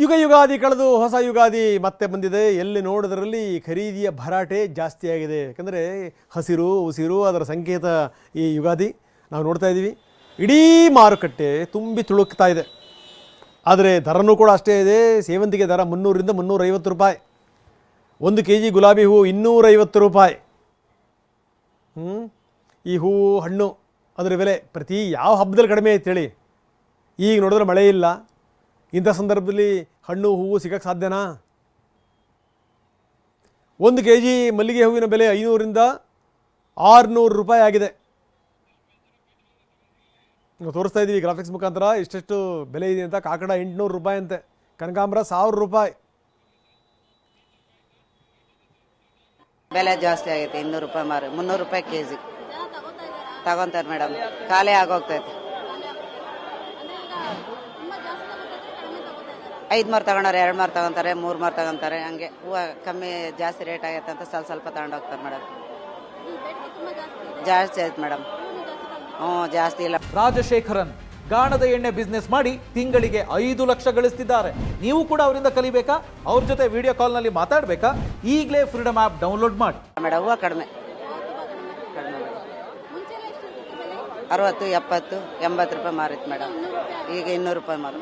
ಯುಗ ಯುಗಾದಿ ಕಳೆದು ಹೊಸ ಯುಗಾದಿ ಮತ್ತೆ ಬಂದಿದೆ. ಎಲ್ಲಿ ನೋಡೋದರಲ್ಲಿ ಖರೀದಿಯ ಭರಾಟೆ ಜಾಸ್ತಿ ಆಗಿದೆ. ಯಾಕಂದರೆ ಹಸಿರು, ಉಸಿರು, ಅದರ ಸಂಕೇತ ಈ ಯುಗಾದಿ ನಾವು ನೋಡ್ತಾ ಇದ್ದೀವಿ. ಇಡೀ ಮಾರುಕಟ್ಟೆ ತುಂಬಿ ತುಳುಕ್ತಾ ಇದೆ. ಆದರೆ ದರನೂ ಕೂಡ ಅಷ್ಟೇ ಇದೆ. ಸೇವಂತಿಗೆ ದರ ಮುನ್ನೂರಿಂದ ಮುನ್ನೂರೈವತ್ತು ರೂಪಾಯಿ. ಒಂದು ಕೆ ಜಿ ಗುಲಾಬಿ ಹೂವು ಇನ್ನೂರೈವತ್ತು ರೂಪಾಯಿ. ಹ್ಞೂ ಈ ಹೂವು ಹಣ್ಣು ಅದರ ಬೆಲೆ ಪ್ರತಿ ಯಾವ ಹಬ್ಬದಲ್ಲಿ ಕಡಿಮೆ ಐತೆ ಹೇಳಿ. ಈಗ ನೋಡಿದ್ರೆ ಮಳೆ ಇಲ್ಲ. ಇಂಥ ಸಂದರ್ಭದಲ್ಲಿ ಹಣ್ಣು, ಹೂವು ಸಿಗಕ್ಕೆ ಸಾಧ್ಯನಾ? ಒಂದು ಕೆ ಜಿ ಮಲ್ಲಿಗೆ ಹೂವಿನ ಬೆಲೆ ಐನೂರಿಂದ ಆರುನೂರು ರೂಪಾಯಿ ಆಗಿದೆ. ನಾವು ತೋರಿಸ್ತಾ ಇದ್ದೀವಿ ಗ್ರಾಫಿಕ್ಸ್ ಮುಖಾಂತರ ಇಷ್ಟೆಷ್ಟು ಬೆಲೆ ಇದೆ ಅಂತ. ಕಾಕಡ ಎಂಟುನೂರು ರೂಪಾಯಿ ಅಂತೆ. ಕನಕಾಂಬರ ಸಾವಿರ ರೂಪಾಯಿ. ಬೆಲೆ ಜಾಸ್ತಿ ಆಗೈತೆ, ಇನ್ನೂರು ರೂಪಾಯಿ ಮಾರು, ಮುನ್ನೂರು ರೂಪಾಯಿ ಕೆ ಜಿ ತಗೊಂತಾರೆ ಮೇಡಮ್. ಖಾಲಿ ಆಗೋಗ್ತೈತೆ. ಐದು ಮಾರು ತಗೊಂಡವ್ರೆ ಎರಡು ಮಾರು ತಗೊಂತಾರೆ ಮೂರು ಮಾರು ತಗೊಂತಾರೆ ಹಂಗೆ. ಹೂವು ಕಮ್ಮಿ ಜಾಸ್ತಿ ರೇಟ್ ಆಗೈತೆ ಅಂತ ಸ್ವಲ್ಪ ಸ್ವಲ್ಪ ತಗೊಂಡೋಗ್ತಾರೆ ಮೇಡಮ್. ಜಾಸ್ತಿ ಆಯ್ತು ಮೇಡಮ್. ಹ್ಞೂ ಜಾಸ್ತಿ ಇಲ್ಲ. ರಾಜಶೇಖರನ್ ಗಾಣದ ಎಣ್ಣೆ ಬಿಸ್ನೆಸ್ ಮಾಡಿ ತಿಂಗಳಿಗೆ ಐದು ಲಕ್ಷ ಗಳಿಸ್ತಿದ್ದಾರೆ. ನೀವು ಕೂಡ ಅವರಿಂದ ಕಲಿಬೇಕಾ? ಅವ್ರ ಜೊತೆ ವಿಡಿಯೋ ಕಾಲ್ನಲ್ಲಿ ಮಾತಾಡಬೇಕಾ? ಈಗಲೇ ಫ್ರೀಡಮ್ ಆ್ಯಪ್ ಡೌನ್ಲೋಡ್ ಮಾಡಿ. ಮೇಡಮ್ ಹೂವು ಕಡಿಮೆ ಕಡಿಮೆ. ಅರವತ್ತು ಎಪ್ಪತ್ತು ಎಂಬತ್ತು ರೂಪಾಯಿ ಮಾರಿತ್ತು ಮೇಡಮ್. ಈಗ ಇನ್ನೂರು ರೂಪಾಯಿ ಮಾರು.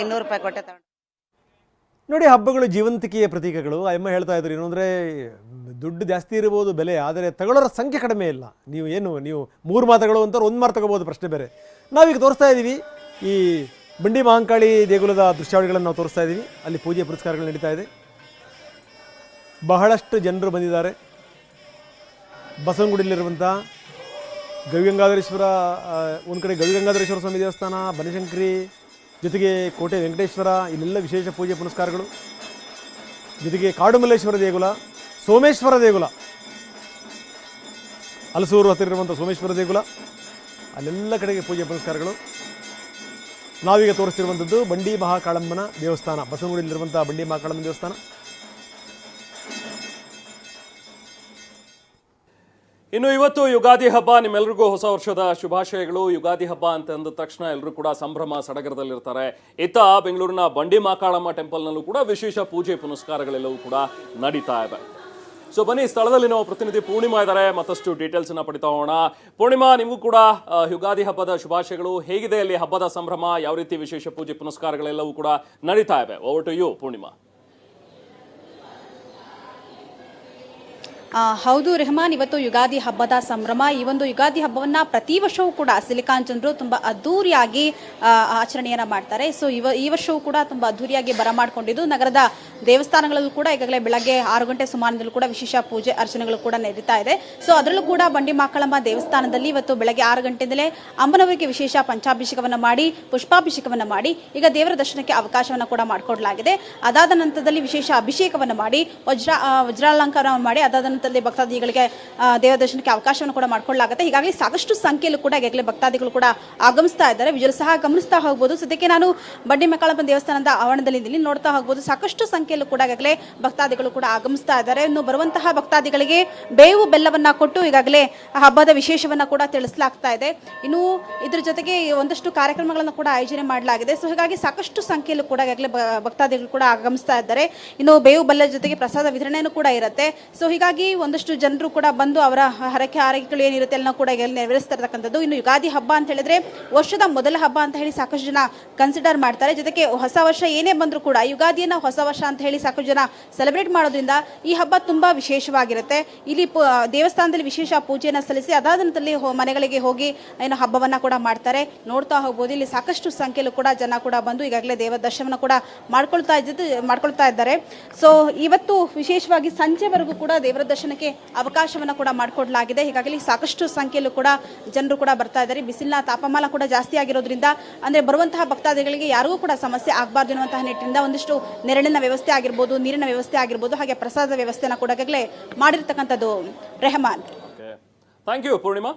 ಇನ್ನೂರು ರೂಪಾಯಿ ಕೊಟ್ಟೆ ತಗೊಂಡು. ನೋಡಿ, ಹಬ್ಬಗಳು ಜೀವಂತಿಕೆಯ ಪ್ರತೀಕಗಳು. ಅಮ್ಮ ಹೇಳ್ತಾ ಇದ್ರು, ಏನು ಅಂದರೆ ದುಡ್ಡು ಜಾಸ್ತಿ ಇರ್ಬೋದು, ಬೆಲೆ, ಆದರೆ ತಗೊಳ್ಳೋರ ಸಂಖ್ಯೆ ಕಡಿಮೆ ಇಲ್ಲ. ನೀವು ಏನು, ನೀವು ಮೂರು ಮಾತುಗಳು ಅಂತಾರೆ ಒಂದು ಮಾರು ತಗೋಬೋದು, ಪ್ರಶ್ನೆ ಬೇರೆ. ನಾವೀಗ ತೋರಿಸ್ತಾ ಇದ್ದೀವಿ ಈ ಬಂಡಿ ಮಹಾಂಕಾಳಿ ದೇಗುಲದ ದೃಶ್ಯಾವಳಿಗಳನ್ನು ನಾವು ತೋರಿಸ್ತಾ ಇದ್ದೀವಿ ಅಲ್ಲಿ ಪೂಜೆ ಪುರಸ್ಕಾರಗಳು ನಡೀತಾ ಇದೆ. ಬಹಳಷ್ಟು ಜನರು ಬಂದಿದ್ದಾರೆ. ಬಸವನಗುಡಿಯಲ್ಲಿರುವಂಥ ಗವಿಗಂಗಾಧರೇಶ್ವರ ಒಂದು ಕಡೆ ಗವಿಗಂಗಾಧರೇಶ್ವರ ಸ್ವಾಮಿ ದೇವಸ್ಥಾನ, ಬನಶಂಕರಿ ಜೊತೆಗೆ ಕೋಟೆ ವೆಂಕಟೇಶ್ವರ, ಇಲ್ಲೆಲ್ಲ ವಿಶೇಷ ಪೂಜೆ ಪುನಸ್ಕಾರಗಳು. ಜೊತೆಗೆ ಕಾಡುಮಲ್ಲೇಶ್ವರ ದೇಗುಲ, ಸೋಮೇಶ್ವರ ದೇಗುಲ. ಹಲಸೂರು ಹತ್ತಿರ ಇರುವಂಥ ಸೋಮೇಶ್ವರ ದೇಗುಲ, ಅಲ್ಲೆಲ್ಲ ಕಡೆಗೆ ಪೂಜೆ ಪುನಸ್ಕಾರಗಳು. ನಾವೀಗ ತೋರಿಸ್ತಿರುವಂಥದ್ದು ಬಂಡಿ ಮಹಾಕಾಳಮ್ಮನ ದೇವಸ್ಥಾನ ಬಸವನಗುಡಿಯಲ್ಲಿರುವಂಥ ಬಂಡಿ ಮಹಾಕಾಳಮ್ಮನ ದೇವಸ್ಥಾನ. ಇನ್ನು ಇವತ್ತು ಯುಗಾದಿ ಹಬ್ಬ, ನಿಮ್ಮೆಲ್ರಿಗೂ ಹೊಸ ವರ್ಷದ ಶುಭಾಶಯಗಳು. ಯುಗಾದಿ ಹಬ್ಬ ಅಂತ ಅಂದ ತಕ್ಷಣ ಎಲ್ಲರೂ ಕೂಡ ಸಂಭ್ರಮ ಸಡಗರದಲ್ಲಿರ್ತಾರೆ. ಇತ್ತ ಬೆಂಗಳೂರಿನ ಬಂಡಿ ಮಾಕಾಳಮ್ಮ ಟೆಂಪಲ್ನಲ್ಲೂ ಕೂಡ ವಿಶೇಷ ಪೂಜೆ ಪುನಸ್ಕಾರಗಳೆಲ್ಲವೂ ಕೂಡ ನಡೀತಾ ಇದೆ ಸೊ ಬನ್ನಿ ಸ್ಥಳದಲ್ಲಿ ನಾವು ಪ್ರತಿನಿಧಿ ಪೂರ್ಣಿಮಾ ಇದ್ದಾರೆ. ಮತ್ತಷ್ಟು ಡೀಟೇಲ್ಸ್ ಅನ್ನ ಪಡಿತಾ ಹೋಗೋಣ. ಪೂರ್ಣಿಮಾ, ನಿಮಗೂ ಕೂಡ ಯುಗಾದಿ ಹಬ್ಬದ ಶುಭಾಶಯಗಳು. ಹೇಗಿದೆ ಅಲ್ಲಿ ಹಬ್ಬದ ಸಂಭ್ರಮ? ಯಾವ ರೀತಿ ವಿಶೇಷ ಪೂಜೆ ಪುನಸ್ಕಾರಗಳೆಲ್ಲವೂ ಕೂಡ ನಡೀತಾ ಇವೆ? Over to you Purnima. ಹೌದು ರೆಹಮಾನ್, ಇವತ್ತು ಯುಗಾದಿ ಹಬ್ಬದ ಸಂಭ್ರಮ. ಈ ಒಂದು ಯುಗಾದಿ ಹಬ್ಬವನ್ನ ಪ್ರತಿ ವರ್ಷವೂ ಕೂಡ ಸಿಲಿಕಾನ್ ಜನರು ತುಂಬಾ ಅದ್ದೂರಿಯಾಗಿ ಆಚರಣೆಯನ್ನ ಮಾಡ್ತಾರೆ. ಸೊ ಇವ, ಈ ವರ್ಷವೂ ಕೂಡ ತುಂಬಾ ಅದ್ದೂರಿಯಾಗಿ ಬರಮಾಡಿಕೊಂಡಿದ್ದು ನಗರದ ದೇವಸ್ಥಾನಗಳಲ್ಲೂ ಕೂಡ ಈಗಾಗಲೇ ಬೆಳಗ್ಗೆ ಆರು ಗಂಟೆ ಸುಮಾರಿನಲ್ಲೂ ಕೂಡ ವಿಶೇಷ ಪೂಜೆ ಅರ್ಚನೆಗಳು ಕೂಡ ನಡೀತಾ ಇದೆ. ಸೊ ಅದರಲ್ಲೂ ಕೂಡ ಬಂಡಿ ಮಾಕಳಮ್ಮ ದೇವಸ್ಥಾನದಲ್ಲಿ ಇವತ್ತು ಬೆಳಗ್ಗೆ ಆರು ಗಂಟೆಯಿಂದಲೇ ಅಮ್ಮನವರಿಗೆ ವಿಶೇಷ ಪಂಚಾಭಿಷೇಕವನ್ನು ಮಾಡಿ, ಪುಷ್ಪಾಭಿಷೇಕವನ್ನು ಮಾಡಿ, ಈಗ ದೇವರ ದರ್ಶನಕ್ಕೆ ಅವಕಾಶವನ್ನು ಕೂಡ ಮಾಡಿಕೊಡಲಾಗಿದೆ. ಅದಾದ ನಂತರದಲ್ಲಿ ವಿಶೇಷ ಅಭಿಷೇಕವನ್ನು ಮಾಡಿ, ವಜ್ರ ವಜ್ರಾಲಂಕಾರ ಮಾಡಿ, ಅದಾದ ನಂತರದಲ್ಲಿ ಭಕ್ತಾದಿಗಳಿಗೆ ದೇವ ದರ್ಶನಕ್ಕೆ ಅವಕಾಶವನ್ನು ಕೂಡ ಮಾಡಿಕೊಳ್ಳಲಾಗುತ್ತೆ. ಹೀಗಾಗಿ ಸಾಕಷ್ಟು ಸಂಖ್ಯೆಯಲ್ಲೂ ಕೂಡ ಈಗಾಗಲೇ ಭಕ್ತಾದಿಗಳು ಕೂಡ ಆಗಮಿಸ್ತಾ ಇದ್ದಾರೆ. ವಿಜಯರು ಸಹ ಗಮನಿಸ್ತಾ ಹೋಗ್ಬೋದು. ಸದ್ಯಕ್ಕೆ ನಾನು ಬಂಡಿ ಮಕ್ಕಳಪ್ಪ ದೇವಸ್ಥಾನದ ಆವರಣದಲ್ಲಿ ಇಲ್ಲಿ ನೋಡ್ತಾ ಹೋಗ್ಬೋದು. ಸಾಕಷ್ಟು ಸಂಖ್ಯೆಯಲ್ಲೂ ಕೂಡ ಈಗಾಗಲೇ ಭಕ್ತಾದಿಗಳು ಕೂಡ ಆಗಮಿಸ್ತಾ ಇದ್ದಾರೆ. ಇನ್ನು ಬರುವಂತಹ ಭಕ್ತಾದಿಗಳಿಗೆ ಬೇವು ಬೆಲ್ಲವನ್ನು ಕೊಟ್ಟು ಈಗಾಗಲೇ ಹಬ್ಬದ ವಿಶೇಷವನ್ನು ಕೂಡ ತಿಳಿಸಲಾಗ್ತಾ ಇದೆ. ಇನ್ನು ಇದ್ರ ಜೊತೆಗೆ ಒಂದಷ್ಟು ಕಾರ್ಯಕ್ರಮಗಳನ್ನು ಕೂಡ ಆಯೋಜನೆ ಮಾಡಲಾಗಿದೆ. ಸೊ ಹೀಗಾಗಿ ಸಾಕಷ್ಟು ಸಂಖ್ಯೆಯಲ್ಲೂ ಕೂಡ ಈಗಾಗಲೇ ಭಕ್ತಾದಿಗಳು ಕೂಡ ಆಗಮಿಸ್ತಾ ಇದ್ದಾರೆ. ಇನ್ನು ಬೇವು ಬೆಲ್ಲದ ಜೊತೆಗೆ ಪ್ರಸಾದ ವಿತರಣೆನೂ ಕೂಡ ಇರುತ್ತೆ. ಸೊ ಹೀಗಾಗಿ ಒಂದಷ್ಟು ಜನರು ಕೂಡ ಬಂದು ಅವರ ಹರಕೆ ಆರೈಕೆಗಳು ಏನಿರುತ್ತೆ ಎಲ್ಲ ಕೂಡ ಇರ್ತಕ್ಕಂಥದ್ದು ಇನ್ನು ಯುಗಾದಿ ಹಬ್ಬ ಅಂತ ಹೇಳಿದ್ರೆ ವರ್ಷದ ಮೊದಲ ಹಬ್ಬ ಅಂತ ಹೇಳಿ ಸಾಕಷ್ಟು ಜನ ಕನ್ಸಿಡರ್ ಮಾಡ್ತಾರೆ. ಜೊತೆಗೆ ಹೊಸ ವರ್ಷ ಏನೇ ಬಂದರೂ ಕೂಡ, ಯುಗಾದಿಯನ್ನ ಹೊಸ ವರ್ಷ ಅಂತ ಹೇಳಿ ಸಾಕಷ್ಟು ಜನ ಸೆಲೆಬ್ರೇಟ್ ಮಾಡೋದ್ರಿಂದ ಈ ಹಬ್ಬ ತುಂಬಾ ವಿಶೇಷವಾಗಿರುತ್ತೆ. ಇಲ್ಲಿ ದೇವಸ್ಥಾನದಲ್ಲಿ ವಿಶೇಷ ಪೂಜೆಯನ್ನು ಸಲ್ಲಿಸಿ ಅದಾದ ನಂತರದಲ್ಲಿ ಮನೆಗಳಿಗೆ ಹೋಗಿ ಏನು ಹಬ್ಬವನ್ನ ಕೂಡ ಮಾಡ್ತಾರೆ. ನೋಡ್ತಾ ಹೋಗ್ಬೋದು. ಇಲ್ಲಿ ಸಾಕಷ್ಟು ಸಂಖ್ಯೆಯಲ್ಲೂ ಕೂಡ ಜನ ಕೂಡ ಬಂದು ಈಗಾಗಲೇ ದೇವ ದರ್ಶನ ಕೂಡ ಮಾಡ್ಕೊಳ್ತಾ ಇದ್ದು ಮಾಡ್ಕೊಳ್ತಾ ಇದ್ದಾರೆ. ಸೊ ಇವತ್ತು ವಿಶೇಷವಾಗಿ ಸಂಜೆವರೆಗೂ ಕೂಡ ದೇವರ ದರ್ಶನಕ್ಕೆ ಅವಕಾಶವನ್ನ ಕೂಡ ಮಾಡಿಕೊಡಲಾಗಿದೆ. ಹೀಗಾಗಿ ಸಾಕಷ್ಟು ಸಂಖ್ಯೆಯಲ್ಲೂ ಕೂಡ ಜನರು ಕೂಡ ಬರ್ತಾ ಇದ್ದಾರೆ. ಬಿಸಿಲಿನ ತಾಪಮಾನ ಕೂಡ ಜಾಸ್ತಿ ಆಗಿರೋದ್ರಿಂದ, ಅಂದ್ರೆ ಬರುವಂತಹ ಭಕ್ತಾದಿಗಳಿಗೆ ಯಾರಿಗೂ ಕೂಡ ಸಮಸ್ಯೆ ಆಗಬಾರ್ದು ಎನ್ನುವಂತಹ ನಿಟ್ಟಿನಿಂದ ಒಂದಿಷ್ಟು ನೆರಳಿನ ವ್ಯವಸ್ಥೆ ಆಗಿರ್ಬೋದು, ನೀರಿನ ವ್ಯವಸ್ಥೆ ಆಗಿರ್ಬೋದು, ಹಾಗೆ ಪ್ರಸಾದ ವ್ಯವಸ್ಥೆನ ಕೂಡ ಈಗಾಗಲೇ ಮಾಡಿರ್ತಕ್ಕಂಥದ್ದು ರೆಹಮಾನ್. Thank you Purnima